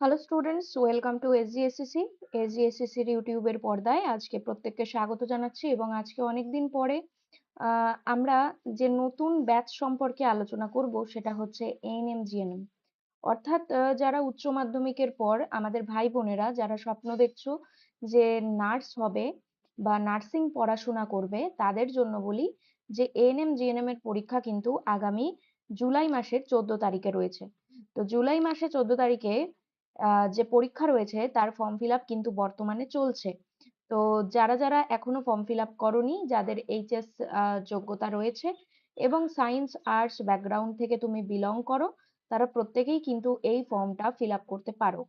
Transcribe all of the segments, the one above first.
Hello students welcome to SGSCC এসজিএসসিসির ইউটিউবের পর্দায় আজকে প্রত্যেককে স্বাগত জানাচ্ছি এবং আজকে অনেকদিন পরে আমরা যে নতুন ব্যাচ সম্পর্কে আলোচনা করব সেটা হচ্ছে এএনএম জিএনএম অর্থাৎ যারা উচ্চ মাধ্যমিকের পর আমাদের ভাই বোনেরা যারা স্বপ্ন দেখছ যে নার্স হবে বা নার্সিং পড়াশোনা করবে, তাদের জন্য বলি যে এএনএম জিএনএম এর পরীক্ষা কিন্তু আগামী জুলাই মাসের চোদ্দ তারিখে রয়েছে। তো জুলাই মাসে চোদ্দ তারিখে যে পরীক্ষা রয়েছে তার ফর্ম ফিল কিন্তু বর্তমানে চলছে। তো যারা যারা এখনও ফর্ম ফিল আপ করনি, যাদের এইচএস যোগ্যতা রয়েছে এবং সায়েন্স আর্টস ব্যাকগ্রাউন্ড থেকে তুমি বিলং করো, তারা প্রত্যেকেই কিন্তু এই ফর্মটা ফিল আপ করতে পারো।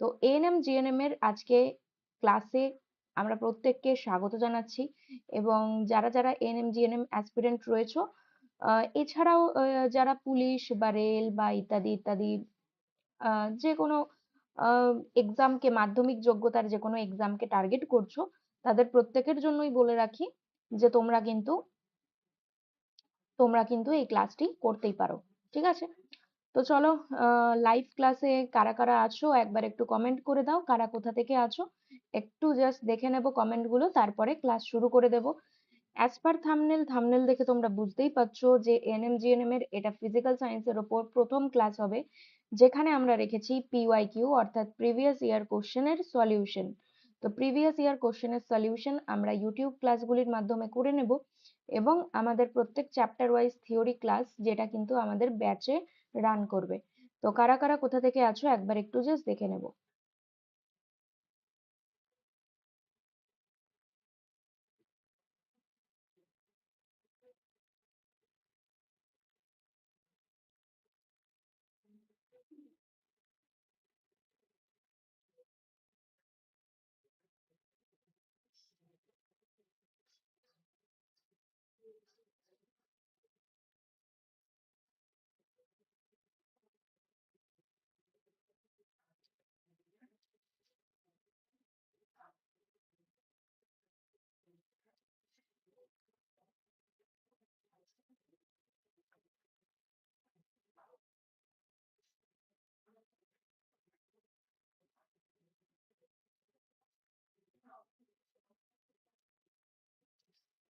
তো এএনএম জিএনএম এর আজকে ক্লাসে আমরা প্রত্যেককে স্বাগত জানাচ্ছি এবং যারা যারা এএনএম জিএনএম অ্যাসপিরেন্ট রয়েছে এছাড়াও যারা পুলিশ বা রেল বা ইত্যাদি ইত্যাদি যে কোনো এক্সামকে মাধ্যমিক যোগ্যতার যে কোনো এক্সামকে টার্গেট করছ, তাদের প্রত্যেকের জন্যই বলে রাখি যে তোমরা কিন্তু তোমরা কিন্তু এই ক্লাসটি করতেই পারো, ঠিক আছে? তো চলো লাইভ ক্লাসে কারা কারা আছো একবার একটু কমেন্ট করে দাও, কারা কোথা থেকে আছো? একটু জাস্ট দেখে নেব কমেন্টগুলো তারপরে ক্লাস শুরু করে দেব। অ্যাজ পার থামনেল থামনেল দেখে তোমরা বুঝতেই পারছ যে এনএম জিএনএম এর এটা ফিজিক্যাল সায়েন্সের ওপর প্রথম ক্লাস হবে। যেখানে আমরা রেখেছি পিওয়াইকিউ অর্থাৎ প্রিভিয়াস ইয়ার কোশ্চেনের সলিউশন তো প্রিভিয়াস ইয়ার কোশ্চেনের সলিউশন আমরা ইউটিউব ক্লাসগুলির মাধ্যমে করে নেব এবং আমাদের প্রত্যেক চ্যাপ্টার ওয়াইজ থিওরি ক্লাস যেটা কিন্তু আমাদের ব্যাচে রান করবে। তো কারা কারা কোথা থেকে আছো একবার একটু জাস্ট দেখে নেব।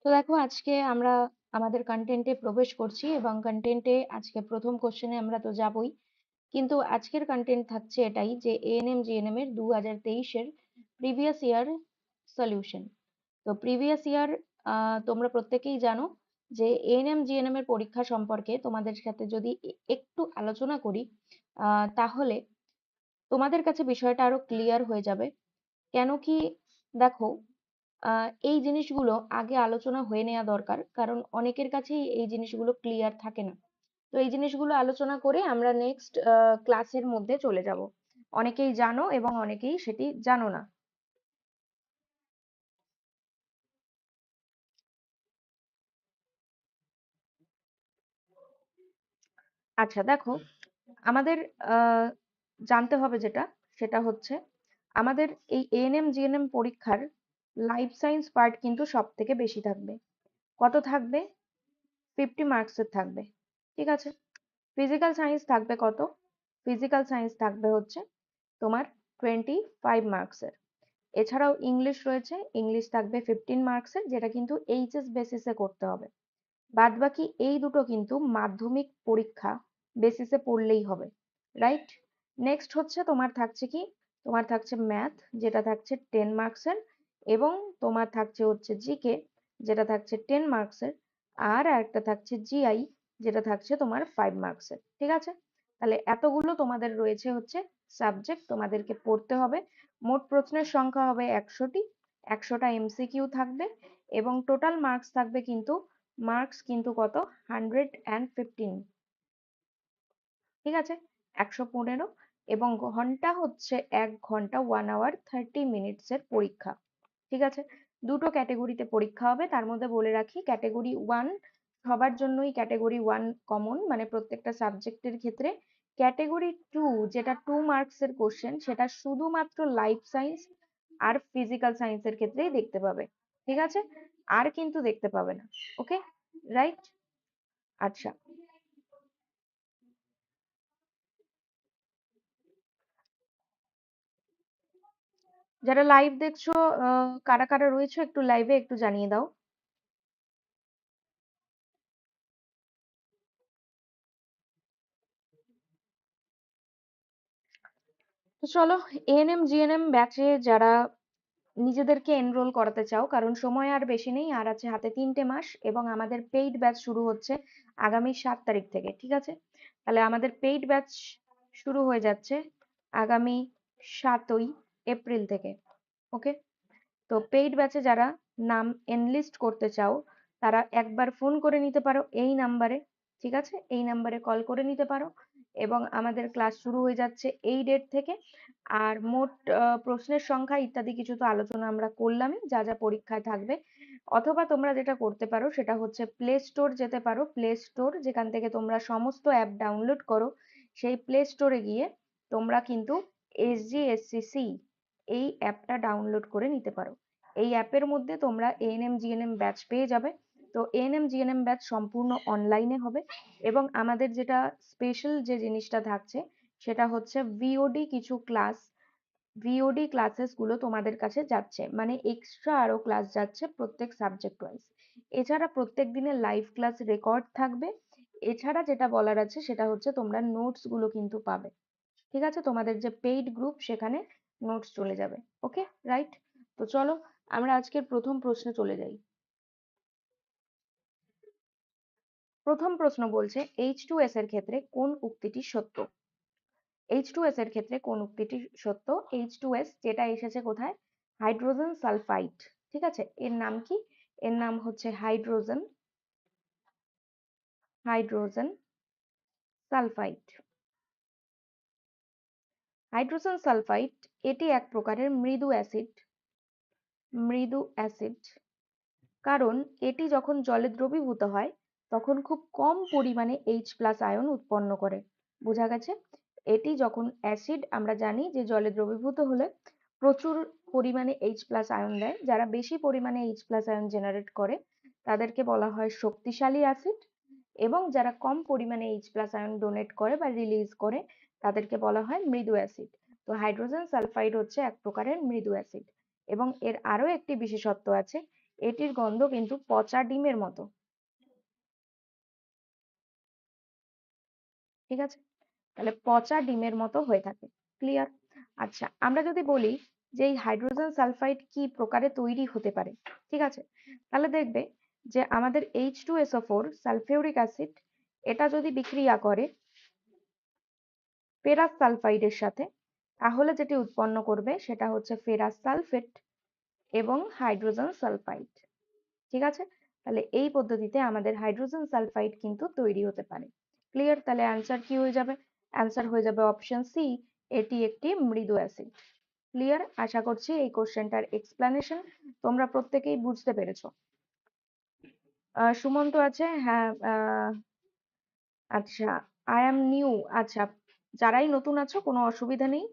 তো দেখো আজকে আমরা আমাদের কন্টেন্টে প্রবেশ করছি এবং কন্টেন্টে আজকে প্রথম কোশ্চেনে আমরা তো যাবই। কিন্তু আজকের কন্টেন্ট থাকছে এটাই যে এএনএম জিএনএম এর দু হাজার তেইশের প্রিভিয়াস ইয়ার সলিউশন তো প্রিভিয়াস ইয়ার তোমরা প্রত্যেকেই জানো যে এএনএম জিএনএম এর পরীক্ষা সম্পর্কে তোমাদের সাথে যদি একটু আলোচনা করি তাহলে তোমাদের কাছে বিষয়টা আরও ক্লিয়ার হয়ে যাবে। কেন কি দেখো এই জিনিসগুলো আগে আলোচনা হয়ে নেওয়া দরকার। কারণ অনেকের কাছেই এই জিনিসগুলো ক্লিয়ার থাকে না। তো এই জিনিসগুলো আলোচনা করে আমরা নেক্সট ক্লাসের মধ্যে চলে যাব। অনেকেই জানো এবং অনেকেই সেটি জানো না। আচ্ছা দেখো, আমাদের জানতে হবে যেটা, সেটা হচ্ছে, আমাদের এই এএনএম জিএনএম পরীক্ষার লাইফ সায়েন্স পার্ট কিন্তু সব থেকে বেশি থাকবে। কত থাকবে? ফিফটি মার্কসের থাকবে, ঠিক আছে? ফিজিক্যাল সায়েন্স থাকবে কত? ফিজিক্যাল সায়েন্স থাকবে হচ্ছে তোমার টোয়েন্টি ফাইভ মার্কসের এছাড়াও ইংলিশ রয়েছে ইংলিশ থাকবে ফিফটিন মার্কসের যেটা কিন্তু এইচএস বেসিসে করতে হবে। বাদ বাকি এই দুটো কিন্তু মাধ্যমিক পরীক্ষা বেসিসে পড়লেই হবে রাইট নেক্সট হচ্ছে তোমার থাকছে কি? তোমার থাকছে ম্যাথ যেটা থাকছে টেন মার্কসের এবং তোমার থাকছে হচ্ছে জিকে যেটা থাকছে টেন মার্কসের আর একটা থাকছে জিআই যেটা থাকছে তোমার ফাইভ মার্কসের ঠিক আছে? তাহলে এতগুলো তোমাদের রয়েছে হচ্ছে সাবজেক্ট তোমাদেরকে পড়তে হবে। মোট প্রশ্নের সংখ্যা হবে একশোটি, একশোটা এমসিকিউ থাকবে এবং টোটাল মার্কস থাকবে কিন্তু মার্কস কিন্তু কত? হান্ড্রেড অ্যান্ড ফিফটিন ঠিক আছে? একশো পনেরো এবং ঘণ্টা হচ্ছে এক ঘণ্টা ওয়ান আওয়ার থার্টি মিনিটসের পরীক্ষা। ঠিক আছে? দুটো ক্যাটেগরিতে পরীক্ষা হবে। তার মধ্যে বলে রাখি ক্যাটেগরি ওয়ান সবার জন্যই ক্যাটেগরি ওয়ান কমন মানে প্রত্যেকটা সাবজেক্টের ক্ষেত্রে। ক্যাটেগরি টু যেটা টু মার্কসের কোশ্চেন সেটা শুধুমাত্র লাইফ সায়েন্স আর ফিজিক্যাল সায়েন্সের ক্ষেত্রেই দেখতে পাবে। ঠিক আছে? আর কিন্তু দেখতে পাবে না। ওকে রাইট আচ্ছা। যারা লাইভ দেখছ কারা কারা রয়েছে একটু লাইভে একটু জানিয়ে দাও। চলো এএনএম জিএনএম ব্যাচে যারা নিজেদেরকে এনরোল করাতে চাও, কারণ সময় আর বেশি নেই, আর আছে হাতে তিনটে মাস এবং আমাদের পেইড ব্যাচ শুরু হচ্ছে আগামী সাত তারিখ থেকে, ঠিক আছে? তাহলে আমাদের পেইড ব্যাচ শুরু হয়ে যাচ্ছে আগামী সাতই এপ্রিল থেকে, ওকে? তো পেইড ব্যাচে যারা নাম এনলিস্ট করতে চাও, তারা একবার ফোন করে নিতে পারো এই নাম্বারে ঠিক আছে? এই নাম্বারে কল করে নিতে পারো এবং আমাদের ক্লাস শুরু হয়ে যাচ্ছে এই ডেট থেকে। আর মোট প্রশ্নের সংখ্যা ইত্যাদি কিছু তো আলোচনা আমরা করলামই, যা যা পরীক্ষায় থাকবে। অথবা তোমরা যেটা করতে পারো সেটা হচ্ছে প্লে স্টোর যেতে পারো। প্লে স্টোর যেখান থেকে তোমরা সমস্ত অ্যাপ ডাউনলোড করো, সেই প্লে স্টোরে গিয়ে তোমরা কিন্তু এসজিএসসিসি এই অ্যাপটা ডাউনলোড করে নিতে পারো। এই অ্যাপের মধ্যে তোমরা এএনএম জিএনএম ব্যাচ পেয়ে যাবে। তো এএনএম জিএনএম ব্যাচ সম্পূর্ণ অনলাইনে হবে এবং আমাদের যেটা স্পেশাল যে জিনিসটা থাকছে, সেটা হচ্ছে ভিওডি কিছু ক্লাস ভিওডি ক্লাসেসগুলো তোমাদের কাছে যাচ্ছে। মানে এক্সট্রা আরও ক্লাস যাচ্ছে প্রত্যেক সাবজেক্ট ওয়াইজ এছাড়া প্রত্যেক দিনের লাইভ ক্লাস রেকর্ড থাকবে। এছাড়া যেটা বলার আছে সেটা হচ্ছে তোমরা নোটসগুলো কিন্তু পাবে। ঠিক আছে? তোমাদের যে পেইড গ্রুপ সেখানে নোটস চলে যাবে ওকে রাইট তো চলো, আমরা আজকের প্রথম প্রশ্নে চলে যাই। প্রথম প্রশ্ন বলছে এইচ টু এস এর ক্ষেত্রে কোন উক্তিটি সত্য? এইচ টু এস এর ক্ষেত্রে কোন উক্তিটি সত্য? এইচ টু এস যেটা এসেছে কোথায়? হাইড্রোজেন সালফাইড ঠিক আছে? এর নাম কি? এর নাম হচ্ছে hydrogen hydrogen sulphide hydrogen sulphide এটি এক প্রকারের মৃদু অ্যাসিড। মৃদু অ্যাসিড। কারণ এটি যখন জলে দ্রবীভূত হয়, তখন খুব কম পরিমাণে এইচ প্লাস আয়ন উৎপন্ন করে। বোঝা গেছে? এটি যখন অ্যাসিড, আমরা জানি যে জলে দ্রবীভূত হলে প্রচুর পরিমাণে এইচ প্লাস আয়ন দেয়। যারা বেশি পরিমাণে এইচ প্লাস আয়ন জেনারেট করে, তাদেরকে বলা হয় শক্তিশালী অ্যাসিড এবং যারা কম পরিমাণে এইচ প্লাস আয়ন ডোনেট করে বা রিলিজ করে, তাদেরকে বলা হয় মৃদু অ্যাসিড। তো হাইড্রোজেন সালফাইড হচ্ছে এক প্রকারের মৃদু অ্যাসিড এবং এর আরও একটি বিশেষত্ব আছে, এটির গন্ধ কিন্তু পচা ডিমের মতো। ঠিক আছে? তাহলে পচা ডিমের মতো হয়ে থাকে ক্লিয়ার আচ্ছা আমরা যদি বলি যে এই হাইড্রোজেন সালফাইড কি প্রকারে তৈরি হতে পারে, ঠিক আছে? তাহলে দেখবে যে আমাদের H two four sulphuric acid এটা যদি বিক্রিয়া করে পেরাস সালফাইডের সাথে তাহলে যেটি উৎপন্ন করবে সেটা হচ্ছে ফেরাস সালফেট এবং হাইড্রোজেন সালফাইড ঠিক আছে? তাহলে এই পদ্ধতিতে আমাদের হাইড্রোজেন সালফাইড কিন্তু তৈরি হতে পারে। ক্লিয়ার তাহলে অ্যান্সার কি হয়ে যাবে? অ্যান্সার হয়ে যাবে অপশন সি এটি একটি মৃদু অ্যাসিড ক্লিয়ার আশা করছি এই কোশ্চেনটার এক্সপ্লানেশন তোমরা প্রত্যেকেই বুঝতে পেরেছ। সুমন্ত আছে? হ্যাঁ আচ্ছা আই এম নিউ আচ্ছা যারাই নতুন আছো, কোনো অসুবিধা নেই।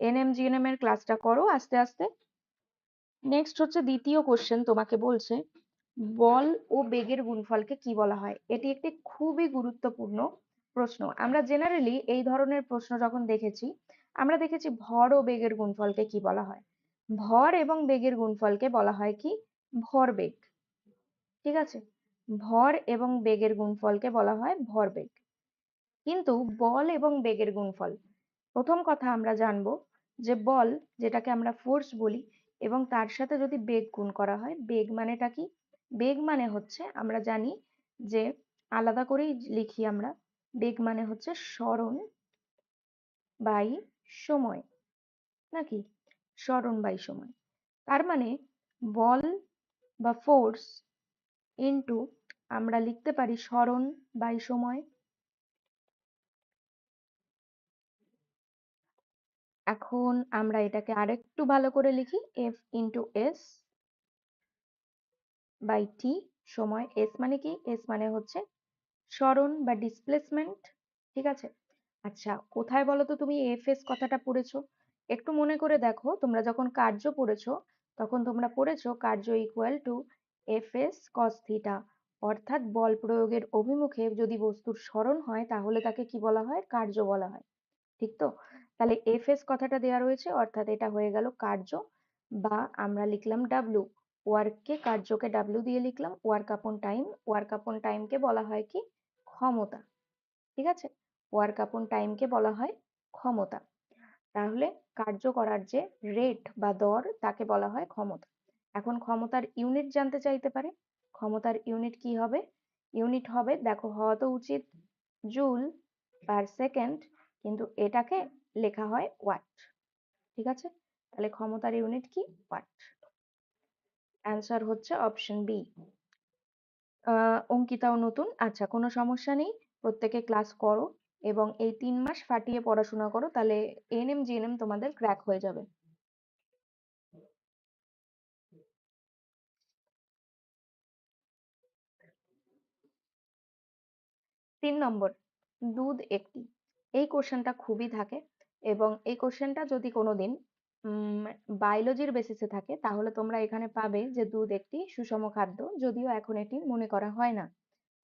এনএম জিএনএম এর ক্লাসটা করো আস্তে আস্তে। নেক্সট হচ্ছে দ্বিতীয় কোশ্চেন তোমাকে বলছে, বল ও বেগের গুণফলকে কি বলা হয়? এটি একটি খুবই গুরুত্বপূর্ণ প্রশ্ন। আমরা জেনারেলি এই ধরনের প্রশ্ন যখন দেখেছি, আমরা দেখেছি ভর ও বেগের গুণফলকে কি বলা হয়? ভর এবং বেগের গুণফলকে বলা হয় কি? ভরবেগ ঠিক আছে? ভর এবং বেগের গুণফলকে বলা হয় ভরবেগ কিন্তু বল এবং বেগের গুণফল, প্রথম কথা আমরা জানব যে বল যেটাকে আমরা ফোর্স বলি এবং তার সাথে যদি বেগ গুণ করা হয়, বেগ মানেটা কি? বেগ মানে হচ্ছে আমরা জানি যে আলাদা করেই লিখি আমরা, বেগ মানে হচ্ছে স্মরণ বাই সময়, নাকি? স্মরণ বাই সময়। তার মানে বল বা ফোর্স ইন্টু আমরা লিখতে পারি স্মরণ বাই সময় এখন আমরা এটাকে আরেকটু ভালো করে লিখি F into S by T সময় এস মানে কি? এস মানে হচ্ছে সরণ বা ডিসপ্লেসমেন্ট ঠিক আছে? আচ্ছা কোথায় বলো তো তুমি এফ এস কথাটা পড়েছো? একটু মনে করে দেখো, তোমরা যখন কার্য পড়েছো, তখন তোমরা পড়েছো কার্য equal to F S cos theta অর্থাৎ বল প্রয়োগের অভিমুখে যদি বস্তুর সরণ হয়, তাহলে তাকে কি বলা হয়? কার্য বলা হয়। ঠিক তো? তাহলে এফ এস কথাটা দেওয়া রয়েছে, অর্থাৎ এটা হয়ে গেল কার্য বা আমরা লিখলাম ডাব্লু ওয়ার্ককে কার্যকে ডাব্লু দিয়ে লিখলাম ওয়ার্ক আপন টাইম ওয়ার্ক আপন টাইমকে বলা হয় কি? ক্ষমতা, ঠিক আছে? ওয়ার্ক আপন টাইমকে বলা হয় ক্ষমতা। তাহলে কার্য করার যে রেট বা দর, তাকে বলা হয় ক্ষমতা। এখন ক্ষমতার ইউনিট জানতে চাইতে পারে। ক্ষমতার ইউনিট কি হবে? ইউনিট হবে, দেখো, হওয়া তো উচিত জুল পার সেকেন্ড কিন্তু এটাকে লেখা হয় ওয়াট ঠিক আছে? তাহলে ক্ষমতার ইউনিট কি? ওয়াট অ্যান্সার হচ্ছে অপশন বি অঙ্কিতাও নতুন। আচ্ছা কোনো সমস্যা নেই। প্রত্যেকে ক্লাস করো এবং এই তিন মাস ফাটিয়ে পড়াশোনা করো, তাহলে এএনএম জিএনএম তোমাদের ক্র্যাক হয়ে যাবে। তিন নম্বর, দুধ একটি। এই কোশ্চেনটা খুবই থাকে। এবং এই কোশ্চেনটা যদি কোনোদিন বায়োলজির বেসিসে থাকে, তাহলে তোমরা এখানে পাবে যে দুধ একটি সুষম খাদ্য, যদিও এখন এটি মনে করা হয় না।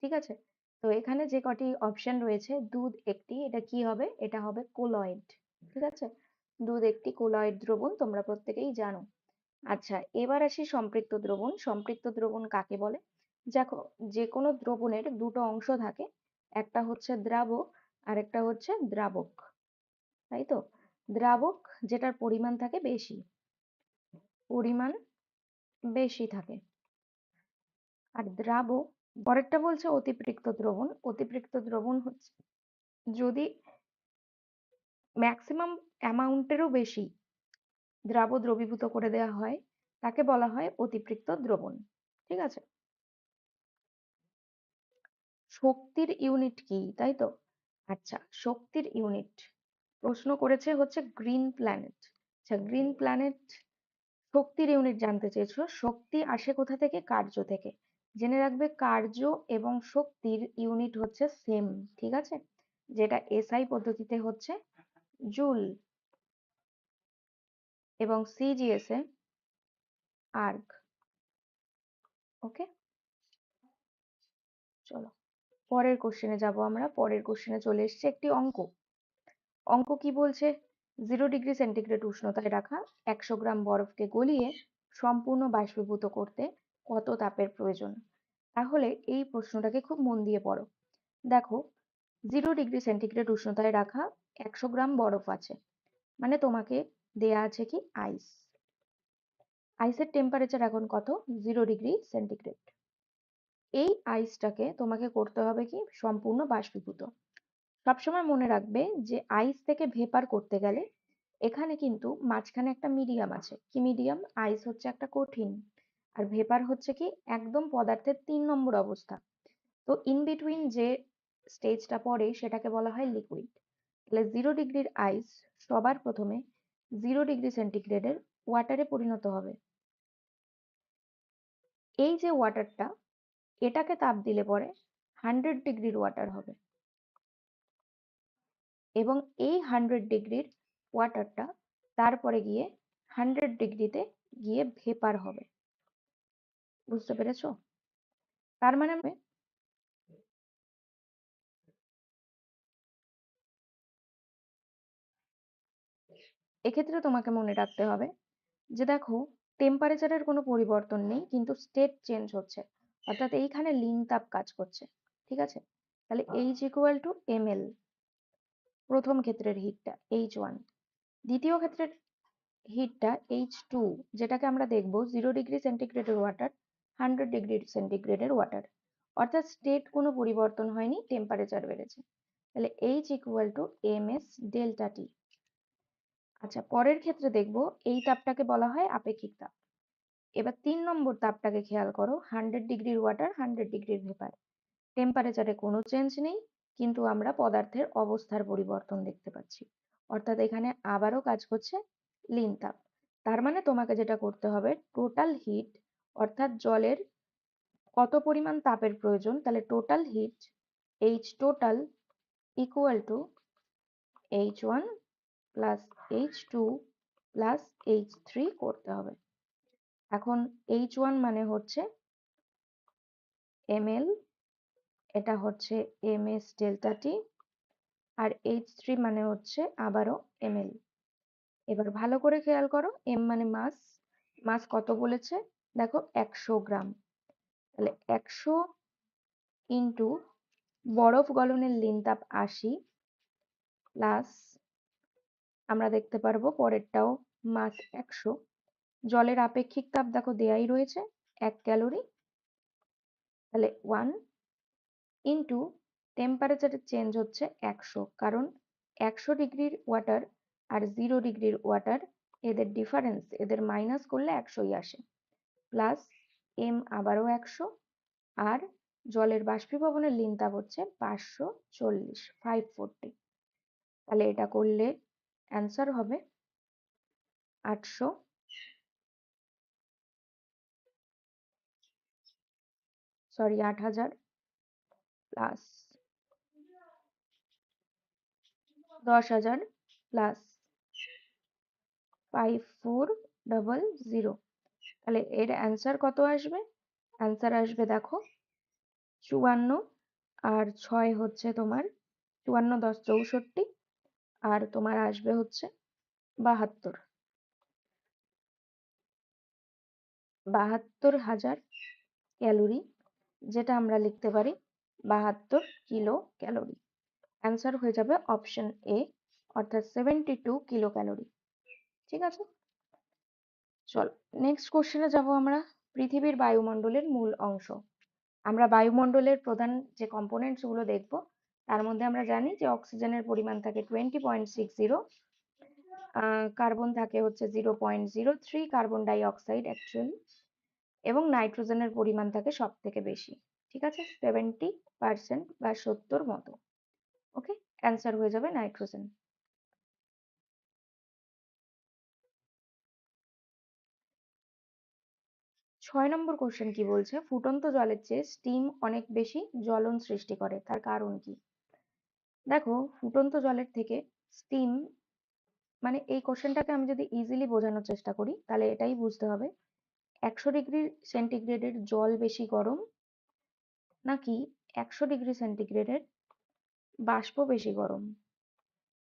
ঠিক আছে? তো এখানে যে কটি অপশন রয়েছে, দুধ একটি, এটা কি হবে? এটা হবে কোলয়েড ঠিক আছে? দুধ একটি কোলয়েড দ্রবণ, তোমরা প্রত্যেকেই জানো। আচ্ছা এবার আসি সম্পৃক্ত দ্রবণ। সম্পৃক্ত দ্রবণ কাকে বলে? দেখো যে কোনো দ্রবণের দুটো অংশ থাকে, একটা হচ্ছে দ্রাবক আর একটা হচ্ছে দ্রাবক। তাই তো? দ্রাবক যেটার পরিমাণ থাকে বেশি। পরিমাণ বেশি থাকে। আর দ্রাবক, পরেরটা বলছে অতিপৃক্ত দ্রবণ। অতিপৃক্ত দ্রবণ হচ্ছে যদি ম্যাক্সিমাম অ্যামাউন্টেরও বেশি দ্রাব দ্রবীভূত করে দেওয়া হয়, তাকে বলা হয় অতিপৃক্ত দ্রবণ। ঠিক আছে? শক্তির ইউনিট কি, তাই তো? আচ্ছা শক্তির ইউনিট প্রশ্ন করেছে হচ্ছে গ্রিন প্ল্যানেট। আচ্ছা গ্রিন প্ল্যানেট শক্তির ইউনিট জানতে চেয়েছো শক্তি আসে কোথা থেকে? কার্য থেকে। জেনে রাখবে কার্য এবং শক্তির ইউনিট হচ্ছে সেম ঠিক আছে? যেটা এসআই পদ্ধতিতে হচ্ছে জুল এবং সিজিএস এ আর্গ ওকে চলো পরের কোশ্চেনে যাব আমরা। পরের কোশ্চেনে চলে এসছে একটি অঙ্ক। অঙ্ক কি বলছে? জিরো ডিগ্রি সেন্টিগ্রেড উষ্ণতায় রাখা, একশো গ্রাম বরফকে গলিয়ে সম্পূর্ণ বাষ্পীভূত করতে কত তাপের প্রয়োজন? তাহলে এই প্রশ্নটাকে খুব মন দিয়ে পড়ো। দেখো জিরো ডিগ্রি সেন্টিগ্রেড উষ্ণতায় রাখা, একশো গ্রাম বরফ আছে। মানে তোমাকে দেয়া আছে কি? আইস আইসের টেম্পারেচার এখন কত? জিরো ডিগ্রি সেন্টিগ্রেড এই আইসটাকে তোমাকে করতে হবে কি? সম্পূর্ণ বাষ্পীভূত। সবসময় মনে রাখবে যে আইস থেকে ভেপার করতে গেলে এখানে কিন্তু মাঝখানে একটা মিডিয়াম আছে। কি মিডিয়াম আইস হচ্ছে একটা কঠিন। আর ভেপার হচ্ছে কি একদম পদার্থের তিন নম্বর অবস্থা। তো ইন বিটুইন যে স্টেজটা পড়ে সেটাকে বলা হয় লিকুইড তাহলে জিরো ডিগ্রির আইস সবার প্রথমে জিরো ডিগ্রি সেন্টিগ্রেডের ওয়াটারে পরিণত হবে। এই যে ওয়াটারটা এটাকে তাপ দিলে পরে হান্ড্রেড ডিগ্রির ওয়াটার হবে। এবং এই হান্ড্রেড ডিগ্রির ওয়াটারটা তারপরে গিয়ে হান্ড্রেড ডিগ্রিতে গিয়ে ভেপার হবে। বুঝতে পেরেছ? তার মানে এক্ষেত্রে তোমাকে মনে রাখতে হবে যে দেখো টেম্পারেচারের কোনো পরিবর্তন নেই কিন্তু স্টেট চেঞ্জ হচ্ছে। অর্থাৎ এইখানে লিঙ্ক তাপ কাজ করছে ঠিক আছে? তাহলে H equal to M L প্রথম ক্ষেত্রের হিটটা এইচ ওয়ান দ্বিতীয় ক্ষেত্রের হিটটা এইচ টু যেটাকে আমরা দেখব জিরো ডিগ্রি সেন্টিগ্রেডের ওয়াটার হান্ড্রেড ডিগ্রি সেন্টিগ্রেডের ওয়াটার অর্থাৎ স্টেট কোনো পরিবর্তন হয়নি টেম্পারেচার বেড়েছে। তাহলে H equal to M S delta T আচ্ছা পরের ক্ষেত্রে দেখব এই তাপটাকে বলা হয় আপেক্ষিক তাপ। এবার তিন নম্বর তাপটাকে খেয়াল করো হান্ড্রেড ডিগ্রির ওয়াটার হান্ড্রেড ডিগ্রির ভেপার টেম্পারেচারে কোনো চেঞ্জ নেই কিন্তু আমরা পদার্থের অবস্থার পরিবর্তন দেখতে পাচ্ছি। অর্থাৎ এখানে আবারও কাজ করছে লিন তাপ। তার মানে তোমাকে যেটা করতে হবে টোটাল হিট অর্থাৎ জলের কত পরিমাণ তাপের প্রয়োজন, তাহলে total heat H total equal to H one plus H two plus H three করতে হবে। এখন এইচ ওয়ান মানে হচ্ছে এম এল এটা হচ্ছে এম এস ডেল্টা টি আর এইচ থ্রি মানে হচ্ছে আবারও এম এল। এবার ভালো করে খেয়াল করো, এম মানে মাস মাস কত বলেছে? দেখো একশো গ্রাম। তাহলে একশো ইন্টু বরফ গলনের লিন তাপ আশি প্লাস আমরা দেখতে পারব পরেরটাও মাস একশো। জলের আপেক্ষিক তাপ দেখো দেয়াই রয়েছে, এক ক্যালোরি। তাহলে ওয়ান ইন্টু টেম্পারেচারের চেঞ্জ হচ্ছে একশো। কারণ একশো ডিগ্রির ওয়াটার আর জিরো ডিগ্রির ওয়াটার এদের ডিফারেন্স এদের মাইনাস করলে একশোই আসে। প্লাস এম আবারও একশো আর জলের বাষ্পীভবনের লিন হচ্ছে পাঁচশো চল্লিশ ফাইভ ফোরটি তাহলে এটা করলে অ্যান্সার হবে আটশো সরি আট হাজার। প্লাস। দশ হাজার plus five four double zero. তাহলে এর অ্যান্সার কত আসবে? অ্যান্সার আসবে দেখো, চুয়ান্ন আর ছয় হচ্ছে তোমার চুয়ান্ন দশ চৌষট্টি আর তোমার আসবে হচ্ছে বাহাত্তর। বাহাত্তর হাজার ক্যালোরি যেটা আমরা লিখতে পারি বাহাত্তর কিলো ক্যালোরি অ্যান্সার হয়ে যাবে অপশন এ অর্থাৎ সেভেন্টি টু কিলো ক্যালোরি ঠিক আছে? চলো নেক্সট কোশ্চেনে যাব আমরা পৃথিবীর বায়ুমণ্ডলের মূল অংশ। আমরা বায়ুমণ্ডলের প্রধান যে কম্পোনেন্টসগুলো দেখব, তার মধ্যে আমরা জানি যে অক্সিজেনের পরিমাণ থাকে twenty point six zero carbon থাকে হচ্ছে zero point zero three carbon die oxide actually এবং নাইট্রোজেনের পরিমাণ থাকে সব থেকে বেশি। ঠিক আছে? সেভেন্টি পার্সেন্ট বা সত্তর মতো। ওকে অ্যান্সার হয়ে যাবে নাইট্রোজেন ছয় নম্বর কোশ্চেন কি বলছে? ফুটন্ত জলের চেয়ে স্টিম অনেক বেশি জ্বলন সৃষ্টি করে। তার কারণ কি? দেখো, ফুটন্ত জলের থেকে স্টিম মানে এই কোশ্চেনটাকে আমি যদি ইজিলি বোঝানোর চেষ্টা করি, তাহলে এটাই বুঝতে হবে। একশো ডিগ্রি সেন্টিগ্রেডের জল বেশি গরম নাকি একশো ডিগ্রি সেন্টিগ্রেডের বাষ্প বেশি গরম?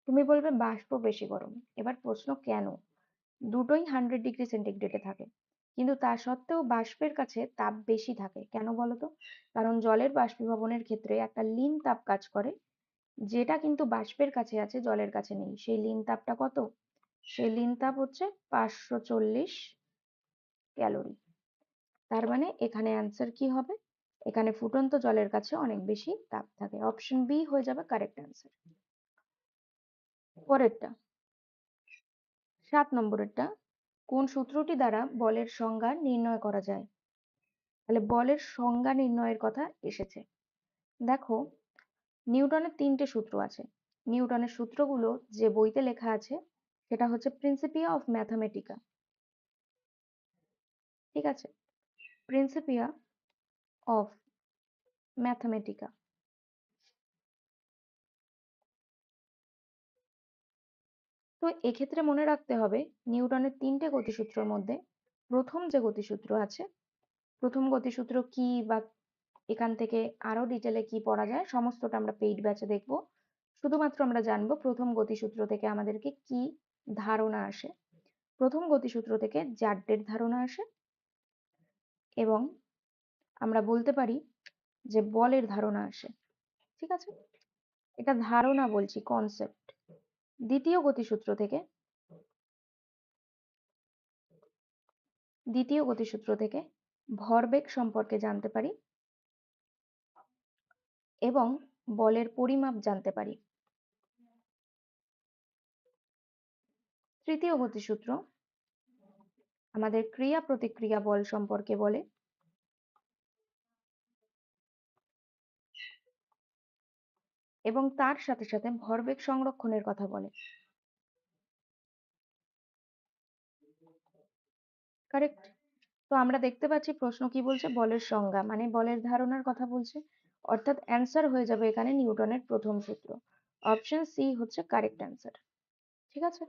তুমি বলবে বাষ্প বেশি গরম। এবার প্রশ্ন, কেন? দুটোই হান্ড্রেড ডিগ্রি সেন্টিগ্রেডে থাকে। কিন্তু তা সত্ত্বেও বাষ্পের কাছে তাপ বেশি থাকে। কেন বলতো? কারণ জলের বাষ্পীভবনের ক্ষেত্রে একটা লিন তাপ কাজ করে। যেটা কিন্তু বাষ্পের কাছে আছে, জলের কাছে নেই। সেই লিন তাপটা কত? সেই লিন তাপ হচ্ছে পাঁচশো চল্লিশ ক্যালোরি। তার মানে এখানে অ্যান্সার কি হবে? এখানে ফুটন্ত জলের কাছে অনেক বেশি তাপ থাকে। অপশন বি হয়ে যাবে কারেক্ট অ্যান্সার পরেরটা। সাত নম্বরেরটা। কোন সূত্রটি দ্বারা বলের সংজ্ঞা নির্ণয় করা যায়? তাহলে বলের সংজ্ঞা নির্ণয়ের কথা এসেছে। দেখো, নিউটনের তিনটে সূত্র আছে। নিউটনের সূত্রগুলো যে বইতে লেখা আছে, সেটা হচ্ছে প্রিন্সিপিয়া অফ ম্যাথামেটিকা ঠিক আছে? প্রিন্সিপিয়া অফ ম্যাথামেটিকা তো এক্ষেত্রে মনে রাখতে হবে, নিউটনের তিনটে গতিসূত্রের মধ্যে প্রথম যে গতিসূত্র আছে, প্রথম গতিসূত্র কি বা এখান থেকে আরও ডিটেলে কি পড়া যায়, সমস্তটা আমরা পেইড ব্যাচে দেখব। শুধুমাত্র আমরা জানব প্রথম গতিসূত্র থেকে আমাদেরকে কি ধারণা আসে। প্রথম গতিসূত্র থেকে জাড্ডের ধারণা আসে এবং আমরা বলতে পারি যে বলের ধারণা আসে। ঠিক আছে? এটা ধারণা বলছি কনসেপ্ট দ্বিতীয় গতিসূত্র থেকে দ্বিতীয় গতিসূত্র থেকে ভরবেগ সম্পর্কে জানতে পারি এবং বলের পরিমাপ জানতে পারি। তৃতীয় গতিসূত্র আমাদের ক্রিয়া প্রতিক্রিয়া বল সম্পর্কে বলে। এবং তার সাথে সাথে ভরবেগ সংরক্ষণের কথা বলে। কারেক্ট তো আমরা দেখতে পাচ্ছি প্রশ্ন কি বলছে? বলের সংজ্ঞা মানে বলের ধারণার কথা বলছে। অর্থাৎ অ্যান্সার হয়ে যাবে এখানে নিউটনের প্রথম সূত্র। অপশন সি হচ্ছে কারেক্ট অ্যান্সার ঠিক আছে?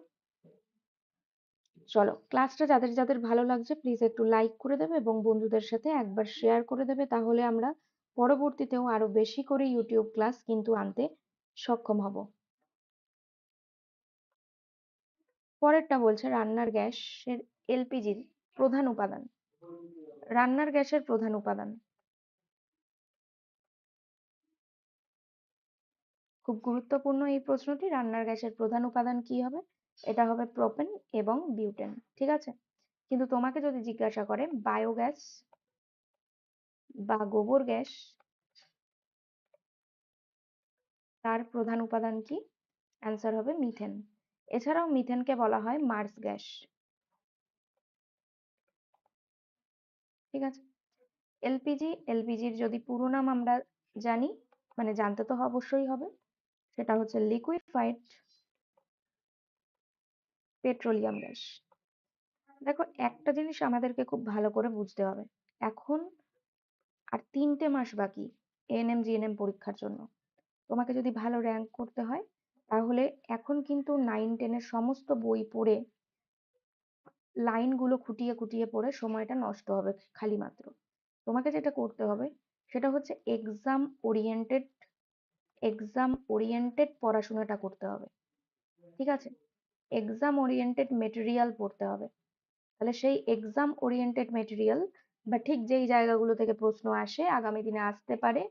চলো ক্লাসটা যাদের যাদের ভালো লাগছে প্লিজ একটু লাইক করে দেবে এবং বন্ধুদের সাথে একবার শেয়ার করে দেবে। তাহলে আমরা পরবর্তীতেও আরও বেশি করে ইউটিউব ক্লাস কিন্তু আনতে সক্ষম হব। পরেরটা বলছে রান্নার গ্যাসের এলপিজির প্রধান উপাদান। রান্নার গ্যাসের প্রধান উপাদান। খুব গুরুত্বপূর্ণ এই প্রশ্নটি, রান্নার গ্যাসের প্রধান উপাদান কি হবে? এটা হবে প্রোপেন এবং বিউটেন ঠিক আছে? কিন্তু তোমাকে যদি জিজ্ঞাসা করে বায়োগ্যাস বা গোবর গ্যাস। তার প্রধান উপাদান কি? অ্যান্সার হবে মিথেন এছাড়াও মিথেনকে বলা হয় মার্স গ্যাস ঠিক আছে? এলপিজি এলপিজির যদি পুরো নাম আমরা জানি মানে জানতে তো অবশ্যই হবে। সেটা হচ্ছে লিকুইফাইড পেট্রোলিয়াম গ্যাস দেখো, একটা জিনিস আমাদেরকে খুব ভালো করে বুঝতে হবে। এখন আর তিনটে মাস বাকি এএনএম জিএনএম পরীক্ষার জন্য। তোমাকে যদি ভালো র্যাঙ্ক করতে হয়, তাহলে এখন কিন্তু নাইন টেনের সমস্ত বই পড়ে লাইনগুলো খুঁটিয়ে খুঁটিয়ে পড়ে সময়টা নষ্ট হবে খালি মাত্র। তোমাকে যেটা করতে হবে, সেটা হচ্ছে এক্সাম ওরিয়েন্টেড এক্সাম ওরিয়েন্টেড পড়াশোনাটা করতে হবে। ঠিক আছে? এক্সাম ওরিয়েন্টেড মেটেরিয়াল পড়তে হবে। তাহলে সেই এক্সাম ওরিয়েন্টেড মেটেরিয়াল বা ঠিক যেই জায়গাগুলো থেকে প্রশ্ন আসে, আগামী দিনে আসতে পারে।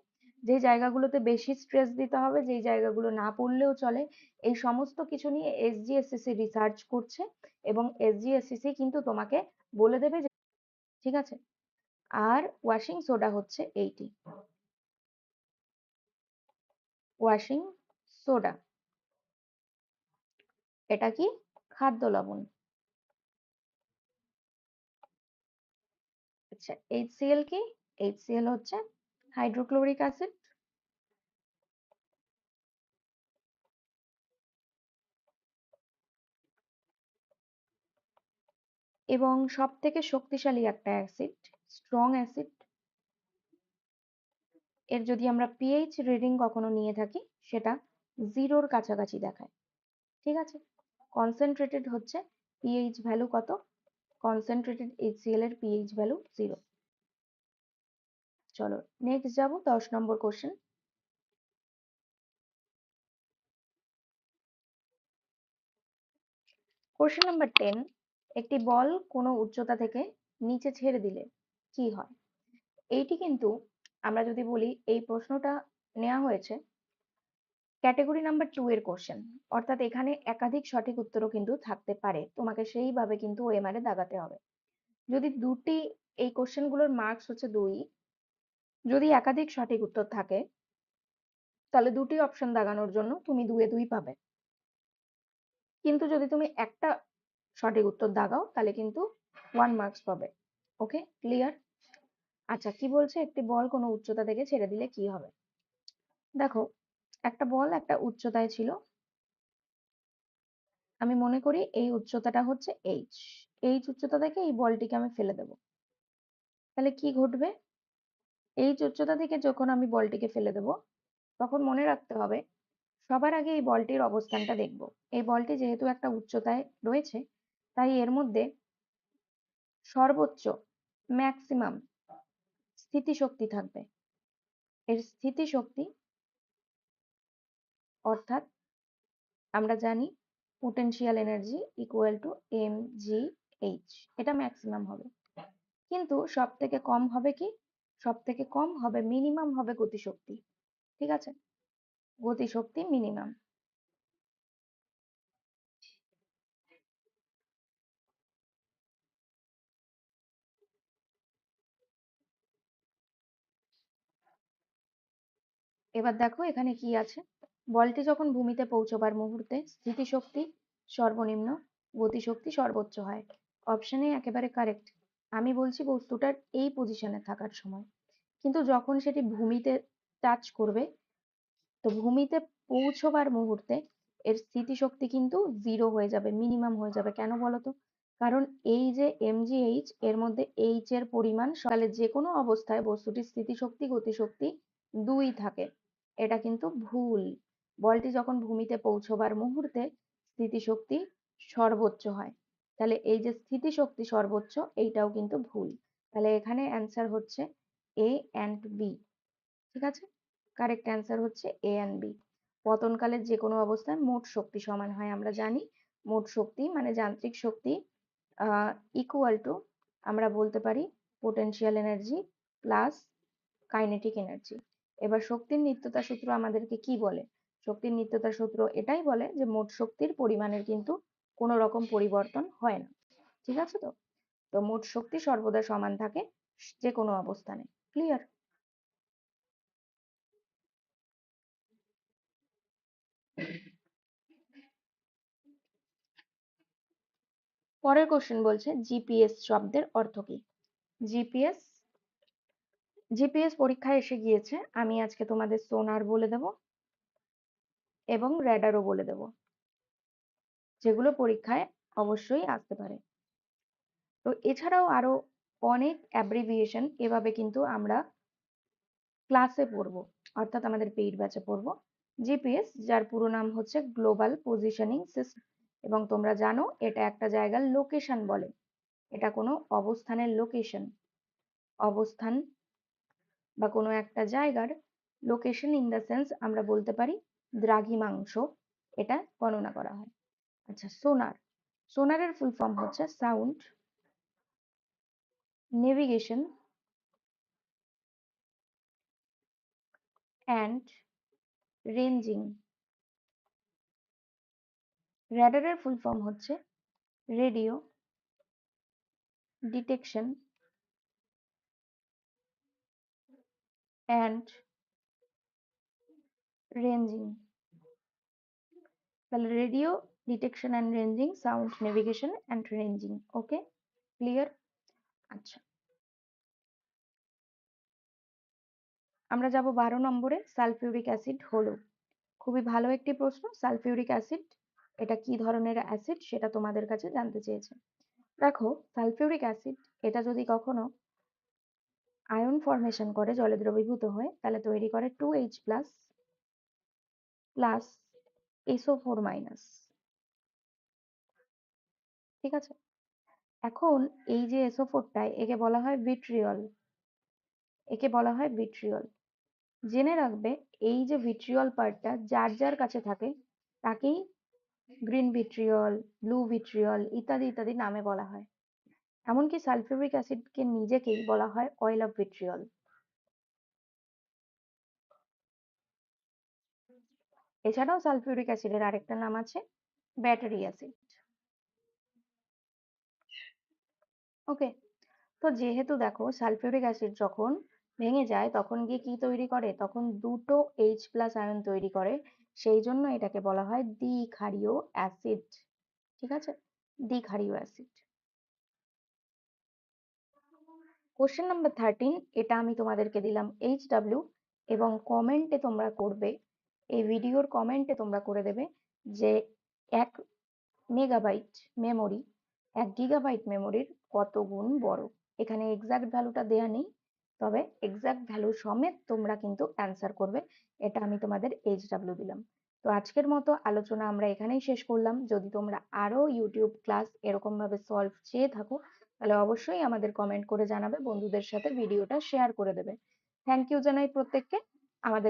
যে জায়গাগুলোতে বেশি স্ট্রেস দিতে হবে, যেই জায়গাগুলো না পড়লেও চলে, এই সমস্ত কিছু নিয়ে এসজিএসসিসি রিসার্চ করছে এবং এসজিএসসিসি কিন্তু তোমাকে বলে দেবে যে ঠিক আছে? আর ওয়াশিং সোডা হচ্ছে এইটি। ওয়াশিং সোডা এটা কি? খাদ্য লবণ। আচ্ছা HCl কি? HCl হচ্ছে হাইড্রোক্লোরিক অ্যাসিড এবং সব থেকে শক্তিশালী একটা অ্যাসিড স্ট্রং অ্যাসিড এর যদি আমরা পিএইচ রিডিং কখনো নিয়ে থাকি, সেটা জিরোর কাছাকাছি দেখায়। ঠিক আছে? কনসেন্ট্রেটেড হচ্ছে পিএইচ ভ্যালু কত? কনসেন্ট্রেটেড HCl এর পিএইচ ভ্যালু জিরো চলো নেক্সট যাব দশ নম্বর কোশ্চেন কোশ্চেন নাম্বার টেন একটি বল কোনো উচ্চতা থেকে নিচে ছেড়ে দিলে কি হয়? এইটি কিন্তু আমরা যদি বলি এই প্রশ্নটা নেওয়া হয়েছে ক্যাটেগরি নাম্বার টু এর কোশ্চেন অর্থাৎ এখানে একাধিক সঠিক উত্তরও কিন্তু থাকতে পারে। তোমাকে সেইভাবে কিন্তু ওএমআর এ দাগাতে হবে। যদি দুটি এই কোশ্চেনগুলোর মার্কস হচ্ছে দুই, যদি একাধিক সঠিক উত্তর থাকে, তাহলে দুটি অপশন দাগানোর জন্য তুমি দুয়ে দুই পাবে। কিন্তু যদি তুমি একটা সঠিক উত্তর দাগাও, তাহলে কিন্তু ওয়ান মার্কস পাবে। ওকে ক্লিয়ার আচ্ছা কি বলছে? একটি বল কোনো উচ্চতা থেকে ছেড়ে দিলে কি হবে? দেখো একটা বল, একটা উচ্চতায় ছিল। আমি মনে করি এই উচ্চতাটা হচ্ছে এইচ এইচ উচ্চতা থেকে এই বলটিকে আমি ফেলে দেব। তাহলে কি ঘটবে? এইচ উচ্চতা থেকে যখন আমি বলটিকে ফেলে দেব, তখন মনে রাখতে হবে, সবার আগে এই বলটির অবস্থানটা দেখব। এই বলটি যেহেতু একটা উচ্চতায় রয়েছে, তাই এর মধ্যে সর্বোচ্চ, ম্যাক্সিমাম স্থিতিশক্তি থাকবে। এর স্থিতিশক্তি অর্থাৎ আমরা জানি potential energy equal to M G H এটা ম্যাক্সিমাম হবে। কিন্তু সব থেকে কম হবে কি? সব থেকে কম হবে মিনিমাম হবে গতিশক্তি, ঠিক আছে? গতিশক্তি মিনিমাম এবার দেখো এখানে কি আছে? বলটি যখন ভূমিতে পৌঁছবার মুহূর্তে স্থিতিশক্তি সর্বনিম্ন, গতিশক্তি সর্বোচ্চ হয়। অপশনে একেবারে কারেক্ট। আমি বলছি বস্তুটার এই পজিশনে থাকার সময়। কিন্তু যখন সেটি ভূমিতে টাচ করবে, তো ভূমিতে পৌঁছবার মুহূর্তে এর স্থিতিশক্তি কিন্তু জিরো হয়ে যাবে মিনিমাম হয়ে যাবে। কেন বলতো? কারণ এই যে এমজিএইচ এর মধ্যে এইচ এর পরিমাণ সকালে যে কোনো অবস্থায় বস্তুটির স্থিতিশক্তি, গতিশক্তি দুই থাকে। এটা কিন্তু ভুল। বলটি যখন ভূমিতে পৌঁছবার মুহূর্তে স্থিতিশক্তি সর্বোচ্চ হয়। তাহলে এই যে স্থিতিশক্তি সর্বোচ্চ, এইটাও কিন্তু ভুল। তাহলে এখানে অ্যান্সার হচ্ছে এ অ্যান্ড বি ঠিক আছে? কারেক্ট অ্যান্সার হচ্ছে এ অ্যান্ড বি পতনকালের যে কোনো অবস্থায় মোট শক্তি সমান হয়, আমরা জানি। মোট শক্তি মানে যান্ত্রিক শক্তি ইকুয়াল টু আমরা বলতে পারি potential energy plus kinetic energy এবার শক্তির নিত্যতা সূত্র আমাদেরকে কি বলে? শক্তির নিত্যতা সূত্র এটাই বলে যে, মোট শক্তির পরিমাণের কিন্তু কোনো রকম পরিবর্তন হয় না। ঠিক আছে তো? তো মোট শক্তি সর্বদা সমান থাকে যে কোনো অবস্থানে। ক্লিয়ার পরের কোশ্চেন বলছে জিপিএস শব্দের অর্থ কি? জিপিএস জিপিএস পরীক্ষায় এসে গিয়েছে। আমি আজকে তোমাদের সোনার বলে দেব। এবং র্যাডারও বলে দেব। যেগুলো পরীক্ষায় অবশ্যই আসতে পারে। তো এছাড়াও আরও অনেক অ্যাব্রিভিয়েশন এভাবে কিন্তু আমরা ক্লাসে পড়ব। অর্থাৎ আমাদের পেইড ব্যাচে পড়ব। জিপিএস যার পুরো নাম হচ্ছে গ্লোবাল পজিশনিং সিস্টেম এবং তোমরা জানো এটা একটা জায়গার লোকেশন বলে। এটা কোনো অবস্থানের লোকেশন অবস্থান বা কোনো একটা জায়গার লোকেশন ইন দ্য সেন্স আমরা বলতে পারি দ্রাঘিমাংশ এটা গণনা করা হয়। আচ্ছা সোনার। সোনারের ফুল ফর্ম হচ্ছে সাউন্ড নেভিগেশন অ্যান্ড রেঞ্জিং র্যাডারের ফুল ফর্ম হচ্ছে রেডিও ডিটেকশন অ্যান্ড রেঞ্জিং। তাহলে radio, detection and ranging, sound navigation and ranging, okay? Clear? আচ্ছা। আমরা যাব বারো নম্বরে, সালফিউরিক অ্যাসিড হলো। খুবই ভালো একটি প্রশ্ন, সালফিউরিক অ্যাসিড, এটা কি ধরনের অ্যাসিড সেটা তোমাদের কাছে জানতে চেয়েছে। দেখো, সালফিউরিক অ্যাসিড, এটা যদি কখনো আয়ন ফর্মেশন করে, জলে দ্রবীভূত হয়ে, তাহলে তৈরি করে two H plus plus SO four minus ঠিক আছে? এখন এই যে এসও ফোরটায় একে বলা হয় ভিট্রিয়ল একে বলা হয় ভিট্রিয়ল জেনে রাখবে, এই যে ভিট্রিয়ল পার্টটা যার যার কাছে থাকে, তাকেই গ্রিন ভিট্রিয়ল ব্লু ভিট্রিয়ল ইত্যাদি ইত্যাদি নামে বলা হয়। এমনকি সালফিউরিক অ্যাসিডকে নিজেকেই বলা হয় অয়েল অফ ভিট্রিয়ল এছাড়াও সালফিউরিক অ্যাসিডের আরেকটা নাম আছে, ব্যাটারি অ্যাসিড। ওকে, তো যেহেতু দেখো সালফিউরিক অ্যাসিড যখন ভেঙে যায়, তখন গিয়ে কি তৈরি করে? তখন দুটো এইচ প্লাস আয়ন তৈরি করে। সেই জন্য এটাকে বলা হয় দ্বিক্ষারীয় অ্যাসিড। ঠিক আছে? দ্বিক্ষারীয় অ্যাসিড। কোশ্চেন নাম্বার থার্টিন এটা আমি তোমাদেরকে দিলাম এইচ ডাব্লিউ এবং কমেন্টে তোমরা করবে এই ভিডিওর কমেন্টে তোমরা করে দেবে যে এক মেগাবাইট মেমোরি এক গিগাবাইট মেমোরির কত গুণ বড়। এখানে এক্সাক্ট ভ্যালুটা দেয়া নেই, তবে এক্সাক্ট ভ্যালু সমেত তোমরা কিন্তু অ্যান্সার করবে। এটা আমি তোমাদের এইচ ডাব্লিউ দিলাম। তো আজকের মতো আলোচনা আমরা এখানেই শেষ করলাম। যদি তোমরা আরও ইউটিউব ক্লাস এরকম ভাবে সলভ চেয়ে থাকো, তাহলে অবশ্যই আমাদের কমেন্ট করে জানাবে, বন্ধুদের সাথে ভিডিওটা শেয়ার করে দেবে। থ্যাংক ইউ জানাই প্রত্যেককে। আমাদের